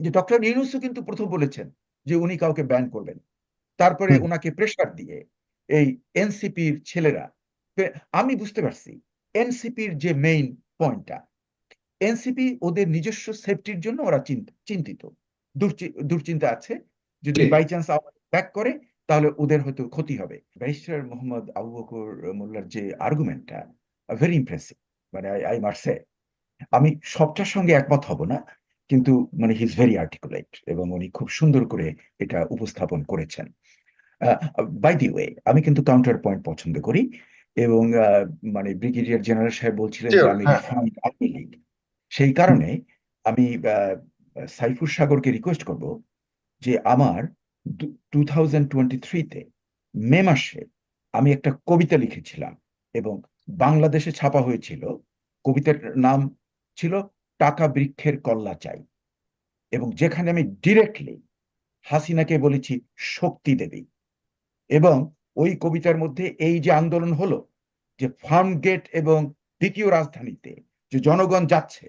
যে ডক্টর ইউনুসও কিন্তু প্রথম বলেছেন যে উনি কাউকে ব্যান করবেন। তারপরে ওনাকে প্রেসার দিয়ে এই এনসিপির ছেলেরা আমি বুঝতে পারছি এনসিপির যে মেইন পয়েন্টটা এনসিপি ওদের নিজস্ব সেফটির জন্য ওরা চিন্তিত। দুশ্চি- দুশ্চিন্তা আছে যদি বাই চান্স ব্যাক করে তাহলে ওদের হয়তো ক্ষতি হবে। ব্যারিস্টার মোহাম্মদ আবু বকর মোল্লার যে আর্গুমেন্টটা ভেরি ইমপ্রেসিভ মানে আই মার্সে আমি সবটার সঙ্গে একমত হব না। কিন্তু মানে হিজ ভেরি আর্টিকুলেট এবং উনি খুব সুন্দর করে এটা উপস্থাপন করেছেন। বাই দি ওয়ে আমি কিন্তু কাউন্টার পয়েন্ট পছন্দ করি এবং মানে ব্রিগেডিয়ার জেনারেল সাহেব বলছিলেন যে আমি হ্যাঁ। আওয়ামী লীগ। সেই কারণে আমি সাইফুর সাগরকে রিকোয়েস্ট করব যে আমার টু থাউজেন্ড টোয়েন্টি থ্রিতে মে মাসে আমি একটা কবিতা লিখেছিলাম এবং বাংলাদেশে ছাপা হয়েছিল। কবিতার নাম ছিল টাকা বৃক্ষের কল্লা চাই। এবং যেখানে আমি ডিরেক্টলি হাসিনাকে বলেছি, শক্তি দেবী। এবং ওই কবিতার মধ্যে এই যে আন্দোলন হলো, যে ফার্ম গেট এবং দ্বিতীয় রাজধানীতে যে জনগণ যাচ্ছে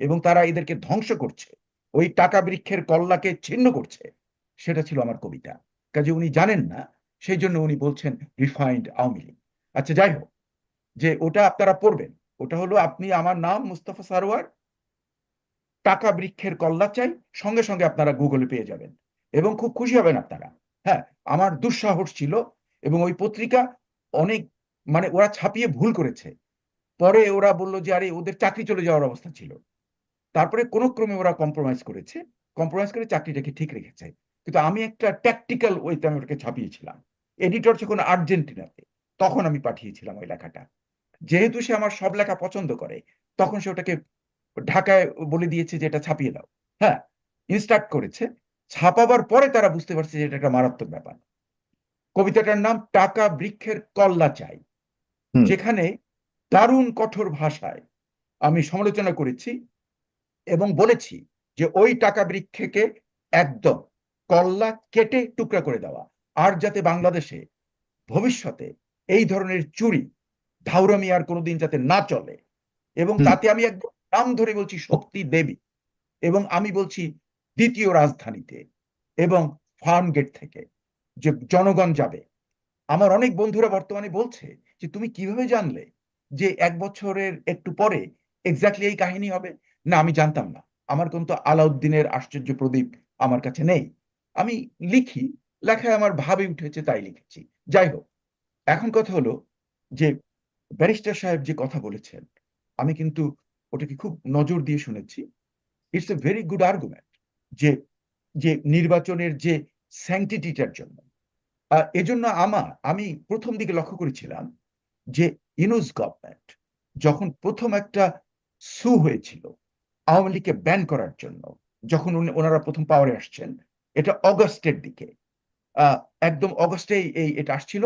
এবং তারা এদেরকে ধ্বংস করছে, ওই টাকা বৃক্ষের কল্লাকে ছিন্ন করছে, সেটা ছিল আমার কবিতা। কাজে উনি জানেন না, সেই জন্য উনি বলছেন রিফাইন্ড আওয়ামী লীগ। আচ্ছা যাই হোক, যে ওটা আপনারা পড়বেন, ওটা হলো আপনি আমার নাম মুস্তফা সারোয়ার টাকা বৃক্ষের কল্লা চাই, সঙ্গে সঙ্গে আপনারা গুগলে পেয়ে যাবেন। এবং খুব খুশি হবেন আপনারা। হ্যাঁ আমার দুঃসাহস ছিল এবং ওই পত্রিকা অনেক মানে ওরা ছাপিয়ে ভুল করেছে। পরে ওরা বলল যে, আরে, ওদের চাকরি চলে যাওয়ার অবস্থা ছিল। তারপরে কোনো ক্রমে ওরা কম্প্রোমাইজ করেছে। কম্প্রোমাইজ করে চাকরিটাকে ঠিক রেখেছে। কিন্তু আমি একটা ট্যাকটিক্যাল ওইতে আমি ওটাকে ছাপিয়েছিলাম। এডিটর যখন আর্জেন্টিনাতে, তখন আমি পাঠিয়েছিলাম ওই লেখাটা। যেহেতু সে আমার সব লেখা পছন্দ করে, তখন সে ওটাকে ঢাকায় বলে দিয়েছে যে এটা ছাপিয়ে দাও। হ্যাঁ ইনস্ট্রাক্ট করেছে। ছাপাবার পরে তারা বুঝতে পারছে যে এটা একটা মারাত্মক ব্যাপার। কবিতাটার নাম টাকা বৃক্ষের কল্লা চাই। যেখানে দারুণ কঠোর ভাষায় আমি সমালোচনা করেছি এবং বলেছি যে ওই টাকা বৃক্ষকে একদম কল্লা কেটে টুকরা করে দেওয়া। আর যাতে বাংলাদেশে ভবিষ্যতে এই ধরনের চুরি ধাউরামি আর কোনোদিন যাতে না চলে। এবং তাতে আমি একদম নাম ধরে বলছি শক্তি দেবী এবং আমি বলছি দ্বিতীয় রাজধানীতে এবং ফার্ম গেট থেকে যে জনগণ যাবে। আমার অনেক বন্ধুরা বর্তমানে বলছে যে, তুমি কীভাবে জানলে যে এক বছরের একটু পরে এক্স্যাক্টলি এই কাহিনী হবে? না, আমি জানতাম না। আমার কিন্তু আলাউদ্দিনের আশ্চর্য প্রদীপ আমার কাছে নেই। আমি লিখি, লেখায় আমার ভাবে উঠেছে, তাই লিখেছি। যাই হোক, এখন কথা হলো যে ব্যারিস্টার সাহেব যে কথা বলেছেন, আমি কিন্তু ওটাকে খুব নজর দিয়ে শুনেছি। It's a very good argument যে যে নির্বাচনের যে স্যাংটিটিটার জন্য। এজন্য আমার, আমি প্রথম দিকে লক্ষ্য করেছিলাম যে ইনুস গভর্নমেন্ট যখন প্রথম একটা সু হয়েছিল আওয়ামী লীগকে ব্যান করার জন্য, যখন ওনারা প্রথম পাওয়ারে আসছেন, এটা অগস্টের দিকে একদম অগস্টে এই, এটা আসছিল,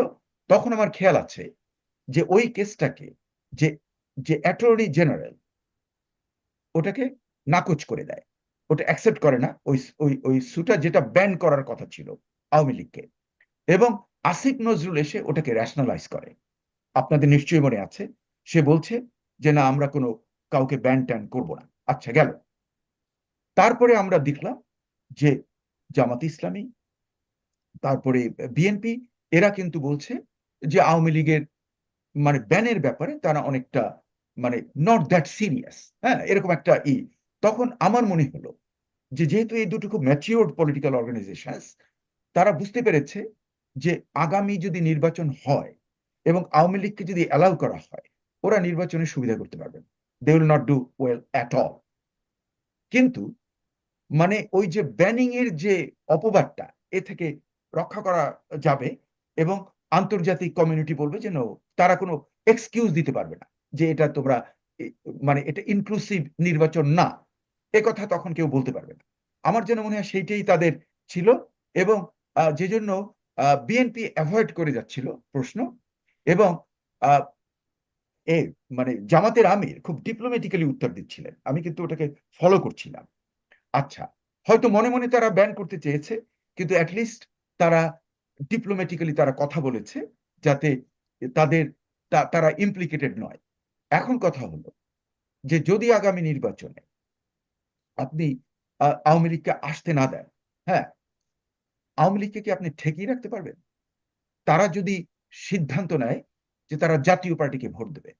তখন আমার খেয়াল আছে যে ওই কেসটাকে যে যে অ্যাটর্নি জেনারেল ওটাকে নাকচ করে দেয়। ওটা অ্যাকসেপ্ট করে না। ওই ওই ওই সুটা যেটা ব্যান করার কথা ছিল আওয়ামী লীগকে। এবং আসিফ নজরুল এসে ওটাকে রেশনালাইজ করে। আপনাদের নিশ্চয়ই মনে আছে, সে বলছে যে, না, আমরা কোনো কাউকে ব্যান ট্যান করব না। আচ্ছা গেল। তারপরে আমরা দেখলাম যে জামাত ইসলামী, তারপরে বিএনপি এরা কিন্তু বলছে যে আওয়ামী লীগের মানে ব্যানের ব্যাপারে তারা অনেকটা মানে নট দ্যাট সিরিয়াস হ্যাঁ এরকম একটা ই। তখন আমার মনে হলো যে যেহেতু এই দুটো খুব ম্যাচিওর্ড পলিটিক্যাল অর্গানাইজেশনস তারা বুঝতে পেরেছে যে আগামী যদি নির্বাচন হয় এবং আওয়ামী লীগকে যদি অ্যালাউ করা হয় ওরা নির্বাচনের সুবিধা করতে পারবেন they will not do well at all কিন্তু মানে ওই যে ব্যানিং এর যে অপবাদটা এ থেকে রক্ষা করা যাবে এবং আন্তর্জাতিক কমিউনিটি বলবে যে no, তারা কোনো এক্সকিউজ দিতে পারবে না। যে এটা তোমরা মানে এটা ইনক্লুসিভ নির্বাচন না, এ কথা তখন কেউ বলতে পারবে না। আমার যেন মনে হয় সেইটাই তাদের ছিল এবং যে জন্য বিএনপি অ্যাভয়েড করে যাচ্ছিল প্রশ্ন এবং এ মানে জামাতের আমির খুব ডিপ্লোমেটিক্যালি উত্তর দিচ্ছিলেন। আমি কিন্তু ওটাকে ফলো করছিলাম। আচ্ছা হয়তো মনে মনে তারা ব্যান করতে চেয়েছে, কিন্তু অ্যাটলিস্ট তারা ডিপ্লোমেটিক্যালি তারা কথা বলেছে যাতে তাদের তারা ইমপ্লিকেটেড নয়। এখন কথা হলো যে যদি আগামী নির্বাচনে আপনি আওয়ামী লীগকে আসতে না দেন হ্যাঁ আওয়ামী লীগকে কি আপনি ঠেকিয়ে রাখতে পারবেন? তারা যদি সিদ্ধান্ত নেয় যে তারা জাতীয় পার্টিকে ভোট দেবে,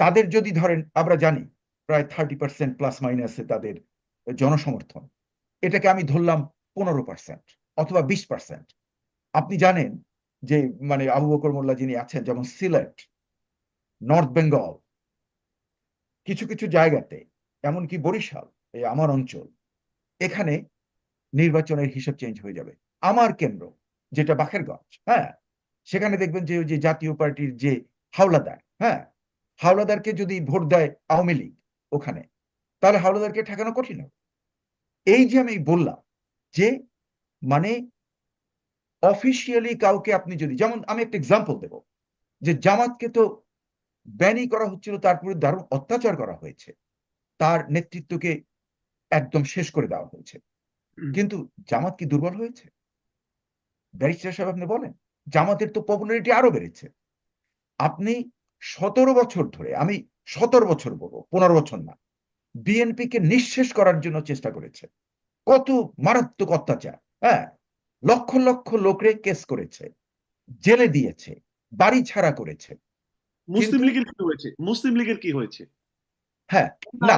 তাদের যদি ধরেন আমরা জানি প্রায় থার্টি পার্সেন্ট প্লাস মাইনাসে তাদের জনসমর্থন, এটাকে আমি ধরলাম পনেরো পার্সেন্ট অথবা বিশ পার্সেন্ট আপনি জানেন যে মানে আবু বকর মোল্লা যিনি আছেন, যেমন সিলেট নর্থ বেঙ্গল কিছু কিছু জায়গাতে, এমনকি বরিশাল, এই আমার অঞ্চল, এখানে নির্বাচনের হিসাব চেঞ্জ হয়ে যাবে। আমার কেন্দ্র, যেটা বাখেরগঞ্জ হ্যাঁ? সেখানে দেখবেন যে ওই যে জাতীয় পার্টির যে হাওলাদার হ্যাঁ? হাওলাদারকে যদি ভোট দেয় আওয়ামী লীগ ওখানে, তাহলে হাওলাদারকে ঠেকানো কঠিন হবে। এই যে আমি বললাম যে মানে অফিসিয়ালি কাউকে আপনি যদি, যেমন আমি একটা এক্সাম্পল দেব, যে জামাতকে তো ব্যানই করা হচ্ছিল তারপরে দারুণ অত্যাচার করা হয়েছে। তার নেতৃত্বকে একদম শেষ করে দেওয়া হয়েছে। কিন্তু জামাত কি দুর্বল হয়েছে? ব্যারিস্টার সাহেব আপনি বলেন জামাতের তো পপুলারিটি আরও বেড়েছে। আপনি সতেরো বছর ধরে আমি সতেরো বছর বলব পনেরো বছর না বিএনপিকে নিঃশেষ করার জন্য চেষ্টা করেছে। কত মারাত্মক অত্যাচার হ্যাঁ? লক্ষ লক্ষ লোকরে কেস করেছে জেলে দিয়েছে বাড়ি ছাড়া করেছে। মুসলিম লীগের কি হয়েছে? মুসলিম লীগের কি হয়েছে? হ্যাঁ না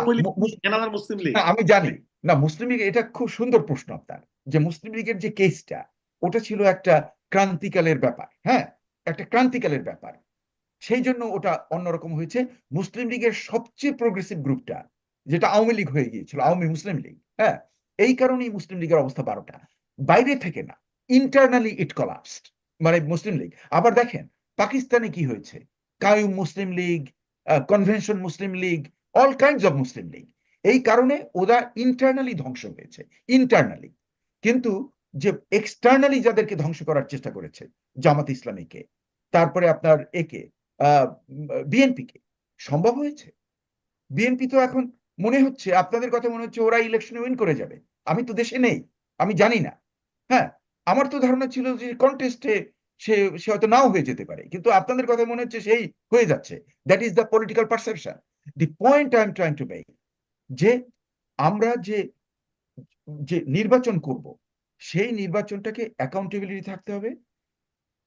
মুসলিম লীগ? আমি জানি। না মুসলিম লীগ এটা খুব সুন্দর প্রশ্ন আপনার যে মুসলিম লীগের যে কেসটা ওটা ছিল একটা ক্রান্তিকালের ব্যাপার হ্যাঁ? একটা ক্রান্তিকালের ব্যাপার। সেই জন্য ওটা অন্যরকম হয়েছে। মুসলিম লীগের সবচেয়ে প্রোগ্রেসিভ গ্রুপটা যেটা আওয়ামী লীগ হয়ে গিয়েছিল আওয়ামী মুসলিম লীগ হ্যাঁ? এই কারণেই মুসলিম লীগের অবস্থা বারোটা। বাইরে থেকে না ইন্টারনালি ইট কলাপসড মানে মুসলিম লীগ। আবার দেখেন পাকিস্তানে কি হয়েছে? Qayyum Muslim League convention Muslim League all kinds of Muslim League এই কারণে ওরা ইন্টারনালি ধ্বংস হয়েছে ইন্টারনালি কিন্তু যে এক্সটার্নালি যাদেরকে ধ্বংস করার চেষ্টা করেছে, জামাত ইসলামীকে, তারপরে আপনার একে বিএনপিকে সম্ভব হয়েছে? বিএনপি তো এখন মনে হচ্ছে, আপনাদের কথা মনে হচ্ছে ওরা ইলেকশনে উইন করে যাবে। আমি তো দেশে নেই, আমি জানি না। হ্যাঁ আমার তো ধারণা ছিল যে কন্টেস্টে সে সে হয়তো নাও হয়ে যেতে পারে। কিন্তু আপনাদের কথা মনে হচ্ছে সেই হয়ে যাচ্ছে। That is the political perception the point I am trying to make যে আমরা যে যে নির্বাচন করব সেই নির্বাচনটাকে অ্যাকাউন্টেবিলিটি থাকতে হবে।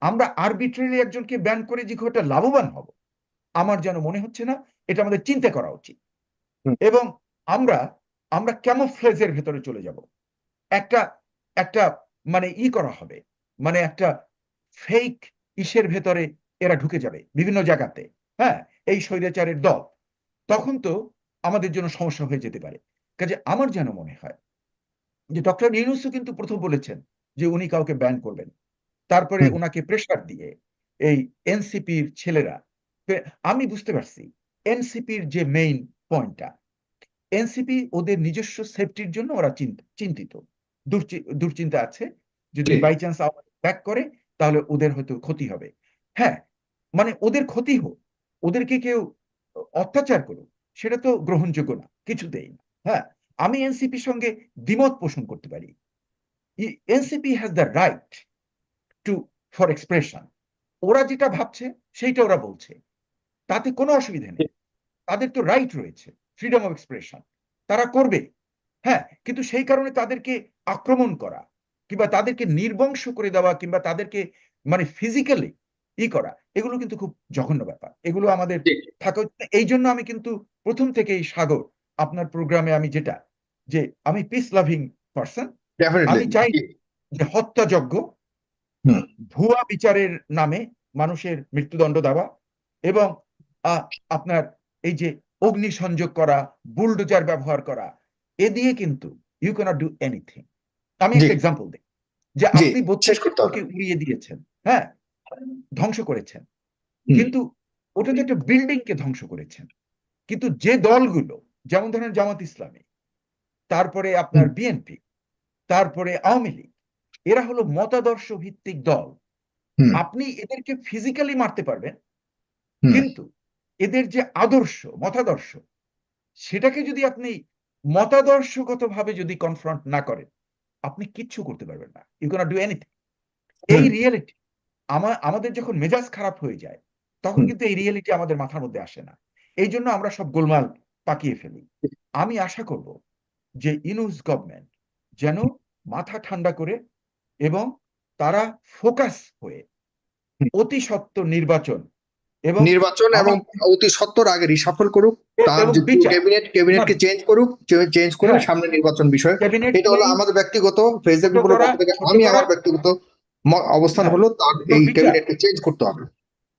আমরা আরবিট্রারি একজনকে ব্যান করে যে খুব লাভবান হব আমার যেন মনে হচ্ছে না এটা আমাদের চিন্তা করা উচিত। এবং আমরা আমরা ক্যামোফ্লেজের ভেতরে চলে যাব। একটা একটা মানে ই করা হবে। মানে একটা ফেক ইসের ভেতরে এরা ঢুকে যাবে বিভিন্ন জায়গাতে হ্যাঁ? এই স্বৈরাচারের দল। তখন তো আমাদের জন্য সমস্যা হয়ে যেতে পারে। কাজে আমার যেন মনে হয় যে ডক্টর ইউনুসও কিন্তু প্রথম বলেছেন যে উনি কাউকে ব্যান করবেন। তারপরে ওনাকে প্রেশার দিয়ে এই এনসিপির ছেলেরা আমি বুঝতে পারছি এনসিপির যে মেইন পয়েন্টটা এনসিপি ওদের নিজস্ব সেফটির জন্য ওরা চিন্ত- চিন্তিত। দুশ্চি- দুশ্চিন্তা আছে। যদি বাই চান্স ব্যাক করে তাহলে ওদের হয়তো ক্ষতি হবে। হ্যাঁ মানে ওদের ক্ষতি হোক, ওদেরকে কেউ অত্যাচার করুক, সেটা তো গ্রহণযোগ্য না, কিছুতেই না। হ্যাঁ আমি এনসিপির সঙ্গে দ্বিমত পোষণ করতে পারি। NCP has the right to for expression ওরা যেটা ভাবছে, সেইটা ওরা বলছে। তাতে কোনো অসুবিধা নেই। তাদের তো রাইট রয়েছে ফ্রিডম অফ এক্সপ্রেশন তারা করবে। হ্যাঁ কিন্তু সেই কারণে তাদেরকে আক্রমণ করা কিংবা তাদেরকে নির্বংশ করে দেওয়া কিংবা তাদেরকে মানে ফিজিক্যালি ই করা এগুলো কিন্তু খুব জঘন্য ব্যাপার। এগুলো আমাদের থাকা উচিত। এই জন্য আমি কিন্তু প্রথম থেকেই সাগর আপনার প্রোগ্রামে আমি যেটা যে আমি পিস লাভিং পার্সন আমি চাই যে হত্যাযজ্ঞ। ভুয়া বিচারের নামে মানুষের মৃত্যুদণ্ড দেওয়া এবং আপনার এই যে অগ্নি সংযোগ করা বুলডোজার ব্যবহার করা এ দিয়ে কিন্তু ইউ ক্যানট ডু এনিথিং আমি একটা এক্সাম্পল দিই। যে আপনি শেষ বত্রিশ করতে হবে। লোককে উড়িয়ে দিয়েছেন হ্যাঁ? ধ্বংস করেছেন। কিন্তু ওটা তো একটা বিল্ডিং কে ধ্বংস করেছেন। কিন্তু যে দলগুলো যেমন ধরেন জামাত ইসলামী তারপরে আপনার বিএনপি তারপরে আওয়ামী লীগ এরা হলো মতাদর্শ ভিত্তিক দল আপনি এদেরকে ফিজিক্যালি মারতে পারবেন কিন্তু এদের যে আদর্শ মতাদর্শ সেটাকে যদি আপনি মতাদর্শগতভাবে যদি কনফ্রন্ট না করেন আপনি কিচ্ছু করতে পারবেন না। ইউ ক্যানট ডু এনিথিং এই রিয়েলিটি আমার আমাদের যখন মেজাজ খারাপ হয়ে যায় তখন কিন্তু এই রিয়েলিটি আমাদের মাথার মধ্যে আসে না। এই জন্য আমরা সব গোলমাল পাকিয়ে ফেলি। আমি আশা করব যে ইনুস গভর্নমেন্ট যেন মাথা ঠান্ডা করে এবং তারা ফোকাস হয়ে অতি সত্ত্বর নির্বাচন এবং নির্বাচন এবং অতি সত্তর আগে রিসাফল করুক তার ক্যাবিনেট ক্যাবিনেটকে চেঞ্জ করুক চেঞ্জ করে হ্যাঁ। সামনে নির্বাচন বিষয়। এটা হলো আমাদের ব্যক্তিগত ফেসবুক আমি আমার ব্যক্তিগত অবস্থান হ্যাঁ। হলো তার এই। ক্যাবিনেটকে চেঞ্জ করতে হবে।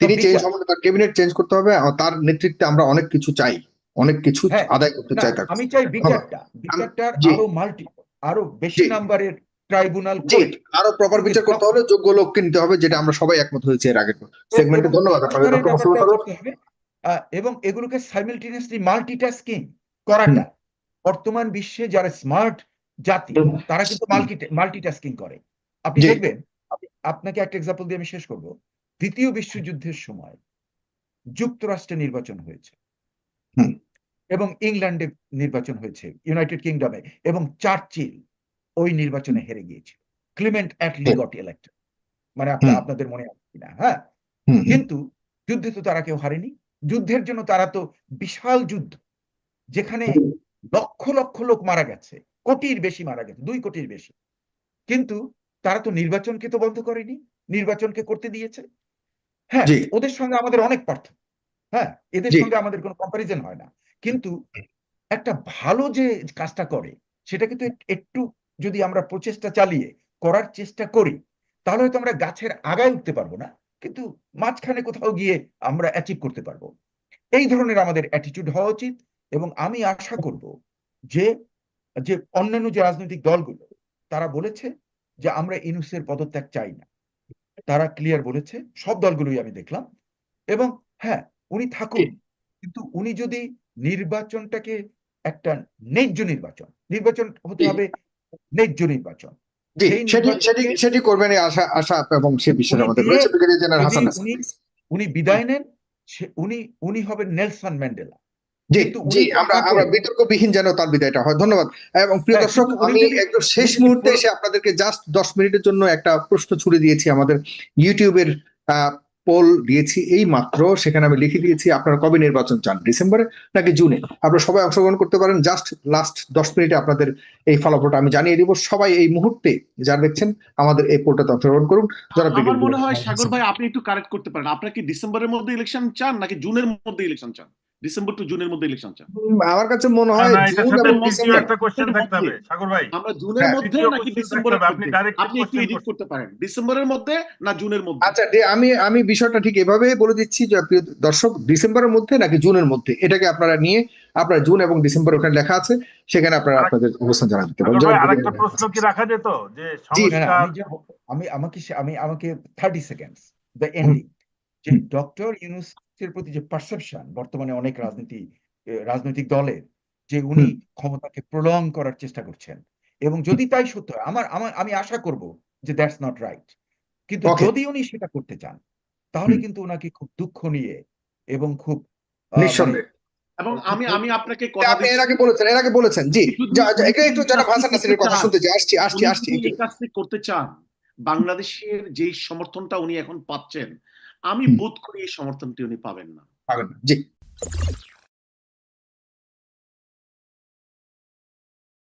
তিনি। চেঞ্জ হবে তার ক্যাবিনেট চেঞ্জ করতে হবে আর তার নেতৃত্বে আমরা অনেক কিছু চাই অনেক কিছু হ্যাঁ, আদায় করতে চাই আমি চাই বিচারটা বিচারটার আরও মাল্টি আরও বেশি নাম্বারের ট্রাইব্যুনাল আরও প্রপার বিচার করতে হলে যোগ্য লোককে নিতে হবে যেটা আমরা সবাই একমত হয়েছি এর আগের সেগমেন্টে ধন্যবাদ এবং এগুলোকে সাইমেলটেনিয়াসলি মাল্টিটাস্কিং করাটা বর্তমান বিশ্বে যারা স্মার্ট জাতি তারা কিন্তু মাল্টি মাল্টিটাস্কিং করে। আপনি দেখবেন আপনাকে একটা এক্সাম্পল দিয়ে আমি শেষ করব। দ্বিতীয় বিশ্বযুদ্ধের সময় যুক্তরাষ্ট্রে নির্বাচন হয়েছে। এবং ইংল্যান্ডে নির্বাচন হয়েছে ইউনাইটেড কিংডমে এবং চার্চিল ওই নির্বাচনে হেরে গিয়েছিল। Clement Attlee. Got elected. মানে আপনার আপনাদের মনে আছে কিনা হ্যাঁ? কিন্তু যুদ্ধে তো তারা কেউ হারেনি। যুদ্ধের জন্য তারা তো বিশাল যুদ্ধ যেখানে লক্ষ লক্ষ লোক মারা গেছে কোটির বেশি মারা গেছে দুই কোটির বেশি। কিন্তু তারা তো নির্বাচনকে তো বন্ধ করেনি নির্বাচনকে করতে দিয়েছে। হ্যাঁ ওদের সঙ্গে আমাদের অনেক পার্থক্য হ্যাঁ? এদের সঙ্গে আমাদের কোনো কম্পারিজন হয় না। কিন্তু একটা ভালো যে কাজটা করে সেটা কিন্তু এক- একটু যদি আমরা প্রচেষ্টা চালিয়ে করার চেষ্টা করি তাহলে হয়তো আমরা গাছের আগায় উঠতে পারব না কিন্তু মাঝখানে কোথাও গিয়ে আমরা অ্যাচিভ করতে পারব। এই ধরনের আমাদের অ্যাটিটিউড হওয়া উচিত এবং আমি আশা করব যে যে অন্যান্য যে রাজনৈতিক দলগুলো তারা বলেছে যে আমরা ইনুসের পদত্যাগ চাই না। তারা ক্লিয়ার বলেছে সব দলগুলোই আমি দেখলাম এবং হ্যাঁ উনি থাকুন কিন্তু উনি যদি নির্বাচনটাকে একটা ন্যায্য নির্বাচন নির্বাচন হতে হবে ন্যায্য নির্বাচন সেটি সেটি সেটি করবেন আশা আশা এবং সে উনি আমাদের। রয়েছে ব্রিগেডিয়ার জেনারেল হাসান উনি বিদায় নেন। উনি উনি হবেন নেলসন ম্যান্ডেলা। জি আমরা আমরা বিতর্কবিহীন যেন তার বিদায়টা হয়। ধন্যবাদ। এবং প্রিয় হ্যাঁ, দর্শক আমি একদম শেষ মুহূর্তে এসে আপনাদেরকে জাস্ট দশ মিনিটের জন্য একটা প্রশ্ন ছুড়ে দিয়েছি আমাদের ইউটিউবের পোল দিয়েছি এই মাত্র সেখানে আমি লিখে দিয়েছি আপনারা কবে নির্বাচন চান ডিসেম্বরে নাকি জুনে? আপনারা সবাই অংশগ্রহণ করতে পারেন জাস্ট লাস্ট দশ মিনিটে আপনাদের এই ফলাফলটা আমি জানিয়ে দিব। সবাই এই মুহূর্তে যারা দেখছেন আমাদের এই পোলটাতে অংশগ্রহণ করুন। যারা আমার মনে হয় সাগর ভাই আপনি একটু কারেক্ট করতে পারেন। আপনারা কি ডিসেম্বরের মধ্যে ইলেকশন চান নাকি জুনের মধ্যে ইলেকশন চান? ডিসেম্বর টু জুনের মধ্যে ইলেকশন চান আমার কাছে মনে হয় জুন এবং ডিসেম্বর একটা কোশ্চেন এর থাকতে হবে মধ্যে। সাগর ভাই। আমরা জুনের হ্যাঁ, মধ্যে নাকি ডিসেম্বরের আপনি মধ্যে direct আপনি একটু এডিট করতে পারেন ডিসেম্বরের মধ্যে না জুনের মধ্যে? আচ্ছা আমি আমি বিষয়টা ঠিক এভাবে বলে দিচ্ছি যে প্রিয় দর্শক ডিসেম্বরের মধ্যে নাকি জুনের মধ্যে? এটাকে আপনারা নিয়ে আপনারা জুন এবং ডিসেম্বর ওখানে লেখা আছে সেখানে আপনারা আপনাদের অবস্থান জানা দিতে পারেন আরেকটা প্রশ্ন কি রাখা যেত? যে সংস্কার আমি আমাকে আমি আমাকে থার্টি সেকেন্ডস দ্য এন্ডিং যে। ডক্টর ইউনুসের প্রতি যে পারসেপশন বর্তমানে অনেক রাজনীতি রাজনৈতিক দলের যে উনি ক্ষমতাকে প্রলং করার চেষ্টা করছেন। এবং যদি তাই সত্য হয় আমার আমার আমি আশা করব যে দ্যাটস নট রাইট কিন্তু যদি উনি সেটা করতে চান তাহলে কিন্তু ওনাকে খুব দুঃখ নিয়ে এবং খুব মানে নিঃসন্দেহে। এবং আমি আমি আপনাকে কথা আপনি এর আগে বলেছেন এর আগে বলেছেন জি। একটু জনাব নাসিরের কথা শুনতে চাই আসছি আসছি আসছি এই কাজটি করতে চান বাংলাদেশের যেই সমর্থনটা উনি এখন পাচ্ছেন আমি বোধ করি এই সমর্থনটি উনি পাবেন না। পাবেন না। জি।